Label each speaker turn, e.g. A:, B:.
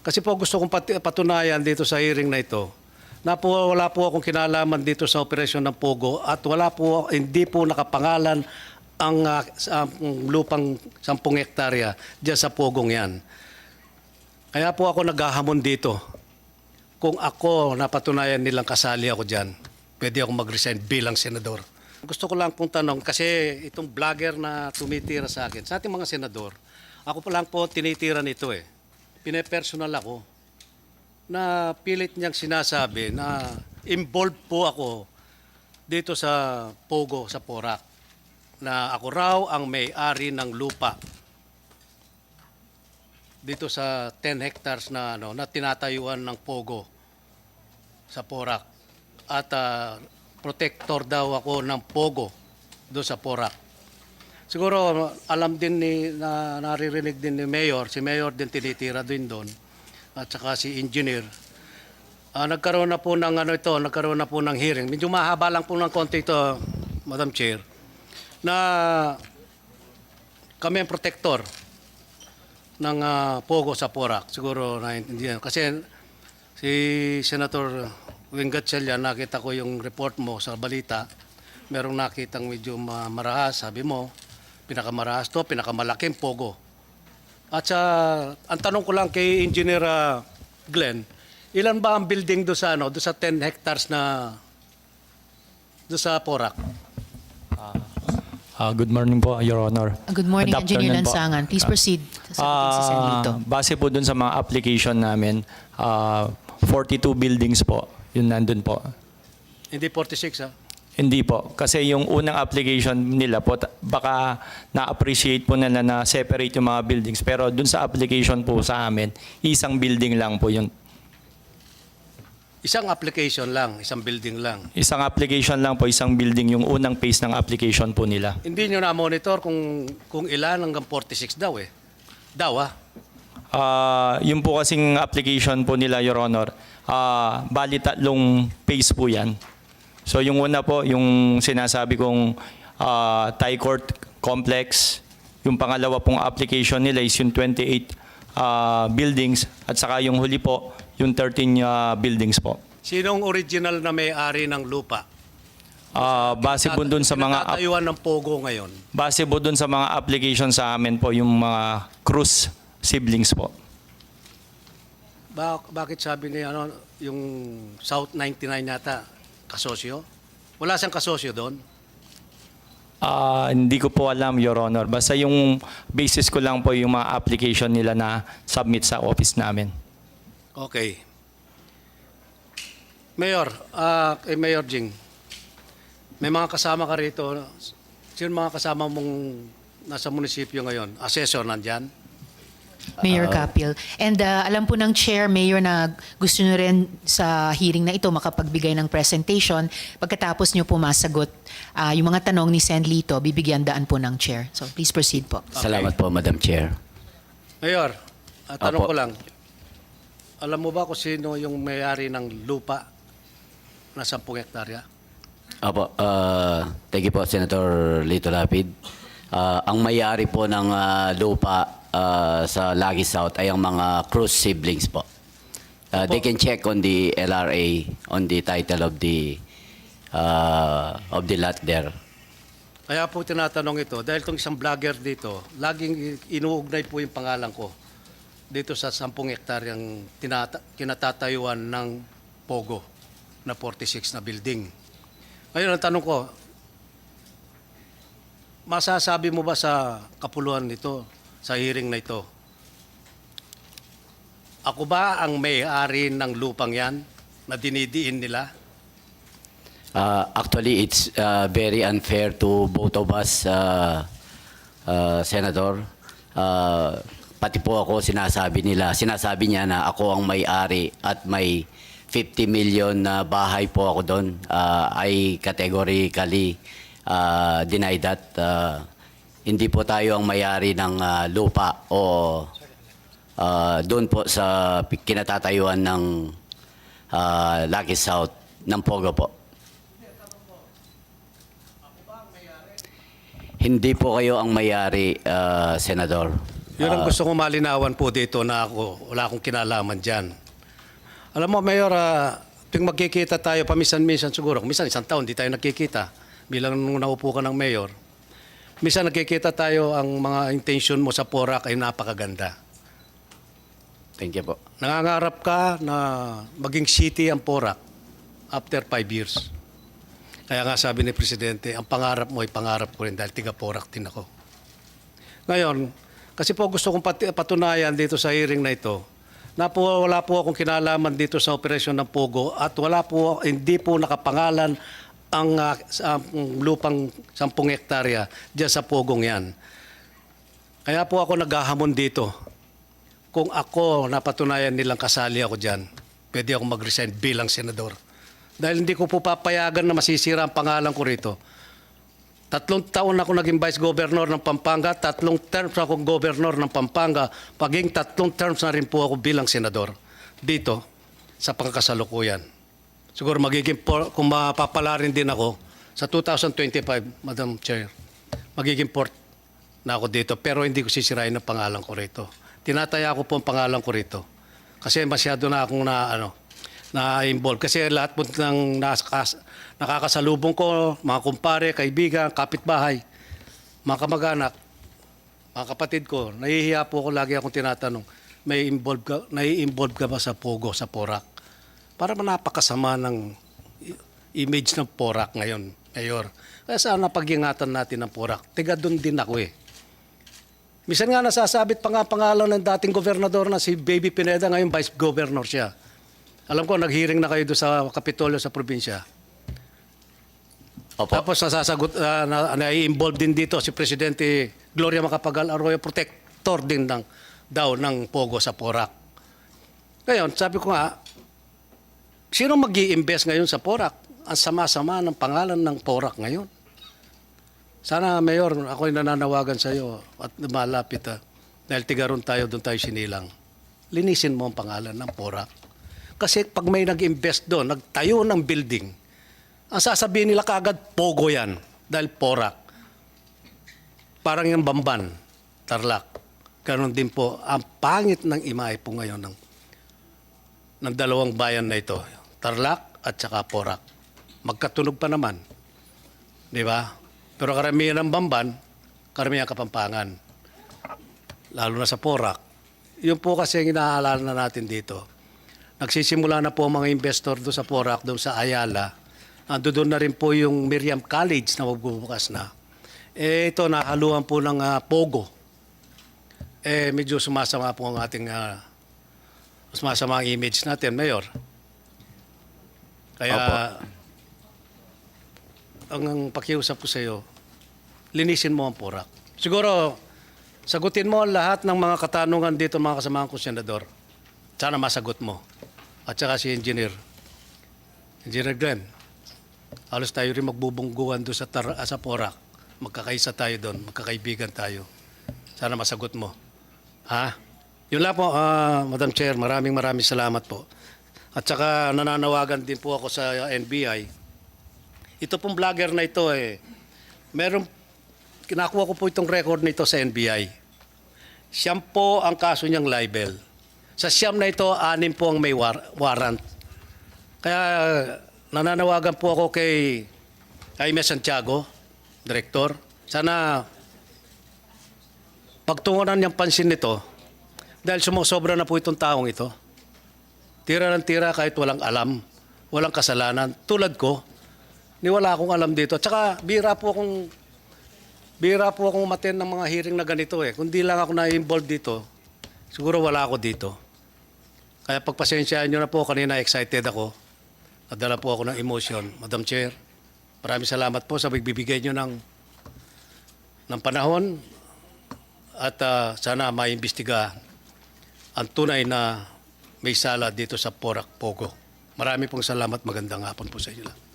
A: Kasi po gusto kong patunayan dito sa hearing na ito na po wala po akong kinalaman dito sa operasyon ng Pogo at wala po hindi po nakapangalan ang ang lupang 10 hektarya diyan sa Pogong 'yan. Kaya po ako naghahamon dito. Kung ako napatunayan nilang kasali ako diyan, pwede ako mag-resign bilang senador. Gusto ko lang pong tanong kasi itong vlogger na tumitira sa akin, sa ating mga senador, ako pa lang po tinitira nito eh. Pinepersonal ako na pilit niyang sinasabi na involved po ako dito sa Pogo, sa Porac, na ako raw ang may-ari ng lupa dito sa 10 hectares na ano na tinatayuan ng Pogo sa Porac. At ah, protector daw ako ng Pogo doon sa Porac. Siguro alam din ni na naririnig din ni Mayor, si Mayor din tinitira din doon at saka si engineer. Ah, nagkaroon na po ng ano ito, nagkaroon na po ng hearing. Medyo mahaba lang po ng konti ito, Madam Chair, na kami ang protector ng ah, Pogo sa Porac. Siguro naiintindihan. Kasi si Senator Wing Gatchalian, nakita ko yung report mo sa balita. Merong nakitang medyo ma- marahas, sabi mo, pinakamarahas to, pinakamalaking Pogo. At sa, ang tanong ko lang kay Engineer ah, Glenn, ilan ba ang building do sa, ano, do sa 10 hectares na do sa Porac?
B: Ah, good morning po, Your Honor.
C: Good morning,
B: Good
C: Engineer
B: afternoon po.
C: Lansangan. Please proceed. Sasagutin si Sen.
B: Ah, base po dun sa mga application namin, ah, 42 buildings po, yun nandun po.
A: Hindi 46 ha?
B: Hindi po, kasi yung unang application nila po, baka na-appreciate po nila na separate yung mga buildings. Pero dun sa application po sa amin, isang building lang po yun.
A: Isang application lang, isang building lang.
B: Isang application lang po, isang building yung unang phase ng application po nila.
A: Hindi nyo na-monitor kung, kung ilan hanggang 46 daw eh. Daw ah.
B: Ah, yung po kasing application po nila, Your Honor, ah, bali tatlong phase po yan. So yung una po, yung sinasabi kong ah, Thai Court Complex. Yung pangalawa pong application nila is yung 28 ah, buildings. At saka yung huli po, yung 13 ah, buildings po.
A: Sinong original na may-ari ng lupa?
B: Ah, base po dun sa mga
A: Pinatayuan ng Pogo ngayon.
B: base po dun sa mga application sa amin po, yung mga Cruz siblings po.
A: Ba- bakit sabi ni ano, yung South 99 yata, kasosyo? Wala siyang kasosyo doon?
B: Ah, hindi ko po alam, Your Honor. Basta yung basis ko lang po yung mga application nila na submit sa office namin.
A: Okay. Mayor, ah, kay Mayor Jing, may mga kasama ka rito. Sino mga kasama mong nasa munisipyo ngayon? Assessor nandyan?
C: Mayor Capil. And uh, alam po ng Chair, Mayor, na gusto nyo rin sa hearing na ito makapagbigay ng presentation. Pagkatapos nyo po masagot ah, yung mga tanong ni Sen Lito, bibigyan daan po ng Chair. So please proceed po.
D: Salamat po, Madam Chair.
A: Mayor, ah, tanong
D: Apo.
A: ko lang. Alam mo ba kung sino yung may-ari ng lupa na 10 hektarya?
D: Apo, uh, thank you po, Senator Lito Lapid. Ah, ang may-ari po ng ah, lupa ah, sa Lagi South ay ang mga Cruz siblings po. Ah, they can check on the LRA, on the title of the ah, of the lot there.
A: Kaya po tinatanong ito, dahil itong isang vlogger dito, laging inuugnay po yung pangalan ko dito sa 10 hektaryang tinata- kinatatayuan ng Pogo na 46 na building. Ngayon, ang tanong ko, masasabi mo ba sa kapuluhan nito, sa hearing na ito, ako ba ang may-ari ng lupang yan na dinidiin nila?
D: Uh, actually, it's uh, very unfair to both of us, uh, uh, Senator. Uh, pati po ako sinasabi nila, sinasabi niya na ako ang may-ari at may 50 million na bahay po ako doon. Uh, I categorically uh, deny that. Uh, hindi po tayo ang may-ari ng uh, lupa o uh, doon po sa kinatatayuan ng uh, Lucky South ng Pogo po. Hindi po kayo ang mayari, uh, Senador.
A: Yun ang
D: Ah,
A: gusto kong malinawan po dito na ako, wala akong kinalaman dyan. Alam mo, Mayor, uh, tuwing magkikita tayo, paminsan-minsan siguro, minsan isang taon, di tayo nakikita bilang nung naupo ka ng Mayor. Minsan nakikita tayo, ang mga intention mo sa Porac ay napakaganda.
D: Thank you po.
A: Nangangarap ka na maging city ang Porac after five years. Kaya nga sabi ni Presidente, ang pangarap mo ay pangarap ko rin dahil tiga Porac din ako. Ngayon, kasi po gusto kong pati- patunayan dito sa hearing na ito, na po wala po akong kinalaman dito sa operasyon ng Pogo at wala po, hindi po nakapangalan ang ang lupang 10 hektarya diyan sa Pogong yan. Kaya po ako naghahamon dito kung ako napatunayan nilang kasali ako dyan, pwede ako mag-resign bilang senador. Dahil hindi ko po papayagan na masisira ang pangalan ko rito. Tatlong taon ako naging vice governor ng Pampanga, tatlong terms ako governor ng Pampanga, paging tatlong terms na rin po ako bilang senador dito sa pangkasalukuyan. Siguro magiging, kung mapapala rin din ako, sa 2025, Madam Chair, magiging port na ako dito pero hindi ko sisirain ang pangalan ko rito. Tinataya ko po ang pangalan ko rito. Kasi masyado na akong na ano na-involve. Kasi lahat po ng nakas, nakakasalubong ko, mga kumpare, kaibigan, kapitbahay, mga kamag-anak, mga kapatid ko, nahihiya po ako lagi akong tinatanong, may involved ka, nai-involve ka ba sa Pogo, sa Porak? Para napakasama ng image ng Porak ngayon, Mayor. Kaya sana pag-ingatan natin ng Porak. Tiga doon din ako eh. Misan nga nasasabit pa nga pangalan ng dating gobernador na si Baby Pineda, ngayon vice governor siya. Alam ko, nag-hearing na kayo doon sa Kapitolyo sa probinsya.
D: Opo.
A: Tapos nasasagot, uh, na, na-involve din dito si Presidente Gloria Macapagal Arroyo, protector din ng, daw ng Pogo sa Porac. Ngayon, sabi ko nga, sino mag invest ngayon sa Porac? Ang sama-sama ng pangalan ng Porac ngayon. Sana, Mayor, ako'y nananawagan sa iyo at malapit ha. Dahil tigaron tayo, doon tayo sinilang. Linisin mo ang pangalan ng Porac. Kasi pag may nag-invest doon, nagtayo ng building, ang sasabihin nila kagad, pogo yan. Dahil porak. Parang yung bamban, tarlak. Ganon din po, ang pangit ng imahe po ngayon ng, ng dalawang bayan na ito. Tarlac at saka porak. Magkatunog pa naman. Di ba? Pero karamihan ng bamban, karamihan kapampangan. Lalo na sa porak. Yun po kasi ang inaalala na natin dito. Nagsisimula na po mga investor doon sa Porac, doon sa Ayala. Ando doon na rin po yung Miriam College na magbubukas na. Eh, ito, nahaluan po ng ah, Pogo. Eh, medyo sumasama po ang ating uh, sumasama ang image natin, Mayor. Kaya,
D: Opo.
A: ang, ang pakiusap ko sa iyo, linisin mo ang Porac. Siguro, sagutin mo lahat ng mga katanungan dito, mga kasamahan ko, Senador. Sana masagot mo. At saka si Engineer. Engineer Glenn, halos tayo rin magbubungguan doon sa, tar- ah, sa Porac. Magkakaisa tayo doon, magkakaibigan tayo. Sana masagot mo. Ha? Yun lang po, ah, Madam Chair, maraming maraming salamat po. At saka nananawagan din po ako sa NBI. Ito pong vlogger na ito eh, meron, kinakuha ko po itong record nito sa NBI. Siyam po ang kaso niyang libel. Sa siyam na ito, anim po ang may war- warrant. Kaya nananawagan po ako kay Jaime Santiago, Director. Sana pagtungunan niyang pansin nito dahil sumusobra na po itong taong ito. Tira ng tira kahit walang alam, walang kasalanan. Tulad ko, ni wala akong alam dito. At saka bira po akong bira po akong umaten ng mga hearing na ganito eh. Kung di lang ako na-involved dito, siguro wala ako dito. Kaya pagpasensyaan nyo na po, kanina excited ako. Nadala po ako ng emotion. Madam Chair, maraming salamat po sa pagbibigay nyo ng, ng panahon at ah, sana maimbestiga ang tunay na may sala dito sa Porac Pogo. Marami pong salamat. Magandang hapon po sa inyo. lahat.